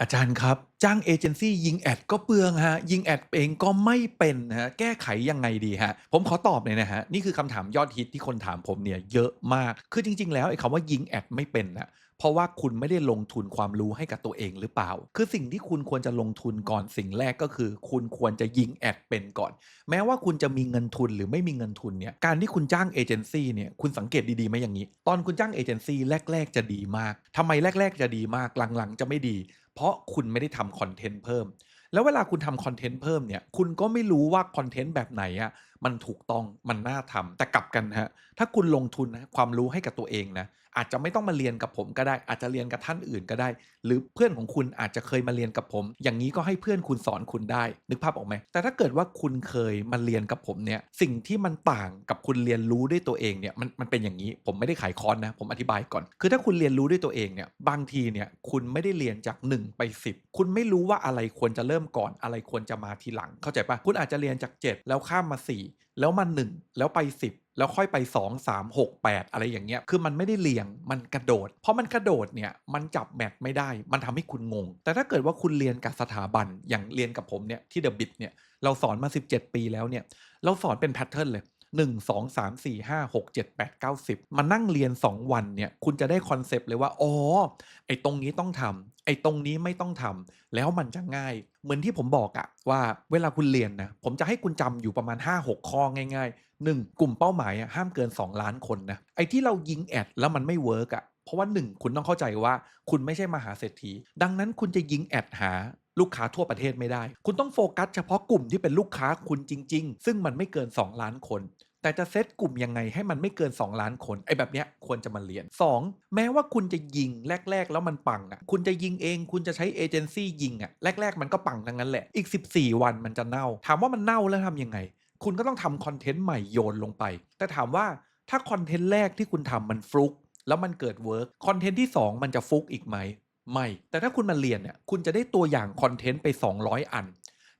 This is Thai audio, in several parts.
อาจารย์ครับ จ้างเอเจนซี่ยิงแอดก็เปลืองฮะ ยิงแอดเองก็ไม่เป็นฮะ แก้ไขยังไงดีฮะ ผมขอตอบเลยนะฮะ นี่คือคำถามยอดฮิตที่คนถามผมเนี่ยเยอะมาก คือจริง ๆ แล้วไอ้คำว่ายิงแอดไม่เป็นนะเพราะว่าคุณไม่ได้ลงทุนความรู้ให้กับตัวเองหรือเปล่า คือสิ่งที่คุณควรจะลงทุนก่อนสิ่งแรกก็คือ คุณควรจะยิงแอดเป็นก่อน แม้ว่าคุณจะมีเงินทุนหรือไม่มีเงินทุนเนี่ย การที่คุณจ้างเอเจนซี่เนี่ย คุณสังเกตดีๆไหมอย่างนี้ ตอนคุณจ้างเอเจนซี่แรก ๆ จะดีมากทำไมแรก ๆ จะดีมาก หลังๆ จะไม่ดี เพราะคุณไม่ได้ทำคอนเทนต์เพิ่ม แล้วเวลาคุณทำคอนเทนต์เพิ่มเนี่ย คุณก็ไม่รู้ว่าคอนเทนต์แบบไหนอะมันถูกต้องมันน่าทำแต่กลับกันฮะถ้าคุณลงทุนนะความรู้ให้กับตัวเองนะอาจจะไม่ต้องมาเรียนกับผมก็ได้ อาจจะเรียนกับท่านอื่นก็ได้ หรือเพื่อนของคุณอาจจะเคยมาเรียนกับผม อย่างนี้ก็ให้เพื่อนคุณสอนคุณได้ นึกภาพออกไหมแต่ถ้าเกิดว่าคุณเคยมาเรียนกับผมเนี่ยสิ่งที่มันต่างกับคุณเรียนรู้ด้วยตัวเองเนี่ยมันมันเป็นอย่างนี้ผมไม่ได้ขายคอร์สนะผมอธิบายก่อน คือถ้าคุณเรียนรู้ด้วยตัวเองเนี่ยบางทีเนี่ยคุณไม่ได้เรียนจาก 1 ไป 10 คุณไม่รู้ว่าอะไรควรจะเริ่มก่อนอะไรควรจะมาทีหลังเข้าใจปะคุณอาจจะเรียนจาก 7 แล้วข้ามมา 4แล้วมันหนึ่งแล้วไป 10 แล้วค่อยไป 2 3 6 8 อะไรอย่างเงี้ยคือมันไม่ได้เรียงมันกระโดด เพราะมันกระโดดเนี่ยมันจับแมทไม่ได้ มันทำให้คุณงง แต่ถ้าเกิดว่าคุณเรียนกับสถาบันอย่างเรียนกับผมเนี่ยที่เดอะบิทเนี่ยเราสอนมา 17 ปีแล้วเนี่ยเราสอนเป็นแพทเทิร์นเลย 1 2 3 4 5 6 7 8 9 10 มานั่งเรียน 2 วันเนี่ยคุณจะได้คอนเซปต์เลยว่า อ๋อ ไอ้ตรงนี้ต้องทำไอ้ตรงนี้ไม่ต้องทำแล้วมันจะง่าย เหมือนที่ผมบอกอะว่าเวลาคุณเรียนนะ ผมจะให้คุณจำอยู่ประมาณ 5-6 ข้อง่าย ๆ 1. กลุ่มเป้าหมายห้ามเกิน 2 ล้านคนนะไอ้ที่เรายิงแอดแล้วมันไม่เวิร์กอะเพราะว่า 1 คุณต้องเข้าใจว่าคุณไม่ใช่มหาเศรษฐี ดังนั้นคุณจะยิงแอดหาลูกค้าทั่วประเทศไม่ได้ คุณต้องโฟกัสเฉพาะกลุ่มที่เป็นลูกค้าคุณจริง ๆ ซึ่งมันไม่เกิน 2 ล้านคน แต่จะเซตกลุ่มยังไงให้มันไม่เกิน 2 ล้านคนไอ้แบบเนี้ยควรจะมาเรียน 2. แม้ว่าคุณจะยิงแรก ๆ แล้วมันปังอะคุณจะยิงเอง คุณจะใช้เอเจนซี่ยิงอะแรก ๆ มันก็ปังทั้งนั้นแหละอีก 14 วันมันจะเน่า ถามว่ามันเน่าแล้วทำยังไง คุณก็ต้องทำคอนเทนต์ใหม่โยนลงไป แต่ถามว่าถ้าคอนเทนต์แรกที่คุณทำมันฟลุกแล้วมันเกิดเวิร์กคอนเทนต์ที่ 2 มันจะฟุกอีกไหมไม่ แต่ถ้าคุณมาเรียนเนี่ยคุณจะได้ตัวอย่างคอนเทนต์ไป 200 อัน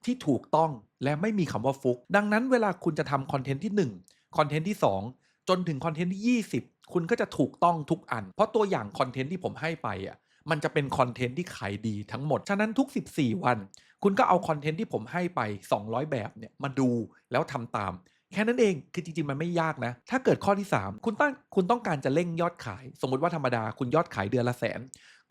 ที่ถูกต้องและไม่มีคำว่าฟุก ดังนั้นเวลาคุณจะทำคอนเทนต์ที่ 1 คอนเทนต์ที่ 2 จนถึงคอนเทนต์ที่ 20 คุณก็จะถูกต้องทุกอัน เพราะตัวอย่างคอนเทนต์ที่ผมให้ไปอะมันจะเป็นคอนเทนต์ที่ขายดีทั้งหมด ฉะนั้นทุก 14 วัน คุณก็เอาคอนเทนต์ที่ผมให้ไป 200 แบบเนี่ยมาดูแล้วทำตาม แค่นั้นเองคือจริงๆ มันไม่ยากนะ ถ้าเกิดข้อที่ 3 คุณตั้งคุณต้องการจะเร่งยอดขาย สมมุติว่าธรรมดาคุณยอดขายเดือนละแสน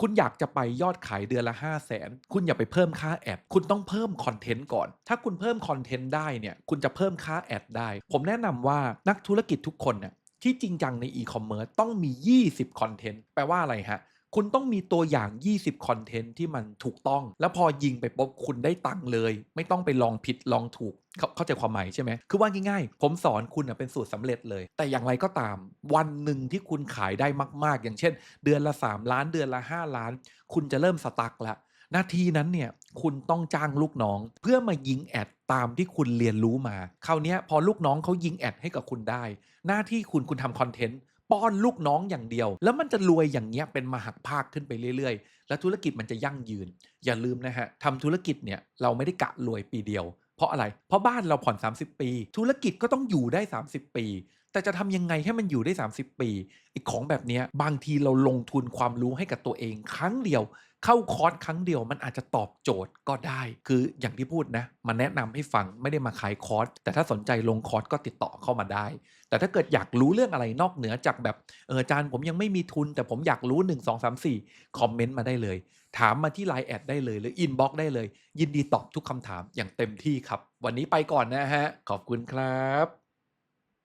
คุณอยากจะไปยอดขายเดือนละ 5 0 0แสนคุณอย่าไปเพิ่มค่าแอด คุณต้องเพิ่มคอนเทนต์ก่อน ถ้าคุณเพิ่มคอนเทนต์ได้เนี่ยคุณจะเพิ่มค่าแอดได้ ผมแนะนำว่านักธุรกิจทุกคนเนี่ยที่จริงจังในอีคอมเมิร์ซต้องมี 20คอนเทนต์แปลว่าอะไรฮะ คุณต้องมีตัวอย่าง 20 คอนเทนต์ที่มันถูกต้อง แล้วพอยิงไปปุ๊บคุณได้ตังค์เลย ไม่ต้องไปลองผิดลองถูกเข้าเข้าใจความหมายใช่ไหม คือว่าง่ายๆ ผมสอนคุณเป็นสูตรสำเร็จเลย แต่อย่างไรก็ตาม วันหนึ่งที่คุณขายได้มากๆ อย่างเช่น เดือนละ 3 ล้านเดือนละ 5 ล้าน คุณจะเริ่มสตั๊กละนาทีนั้นเนี่ยคุณต้องจ้างลูกน้อง เพื่อมายิงแอดตามที่คุณเรียนรู้มา คราวนี้พอลูกน้องเขายิงแอดให้กับคุณได้ หน้าที่คุณคุณทำคอนเทนต์ ป้อนลูกน้องอย่างเดียว แล้วมันจะรวยอย่างเงี้ยเป็นมหักภาคขึ้นไปเรื่อยๆ และธุรกิจมันจะยั่งยืน อย่าลืมนะฮะทำธุรกิจเนี่ยเราไม่ได้กะรวยปีเดียว เพราะอะไร เพราะบ้านเราผ่อน 30 ปี ธุรกิจก็ต้องอยู่ได้ 30 ปี แต่จะทำยังไงให้มันอยู่ได้ 30 ปีไอ้ของแบบนี้บางทีเราลงทุนความรู้ให้กับตัวเอง ครั้งเดียว เข้าคอร์สครั้งเดียวมันอาจจะตอบโจทย์ก็ได้ คืออย่างที่พูดนะมาแนะนำให้ฟังไม่ได้มาขายคอร์สแต่ถ้าสนใจลงคอร์สก็ติดต่อเข้ามาได้ แต่ถ้าเกิดอยากรู้เรื่องอะไรนอกเหนือจากแบบเอออาจารย์ผมยังไม่มีทุน แต่ผมอยากรู้ 1 2 3 4 คอมเมนต์มาได้เลย ถามมาที่ไลน์แอดได้เลยหรืออินบ็อกได้เลย ยินดีตอบทุกคำถามอย่างเต็มที่ครับ วันนี้ไปก่อนนะฮะขอบคุณครับ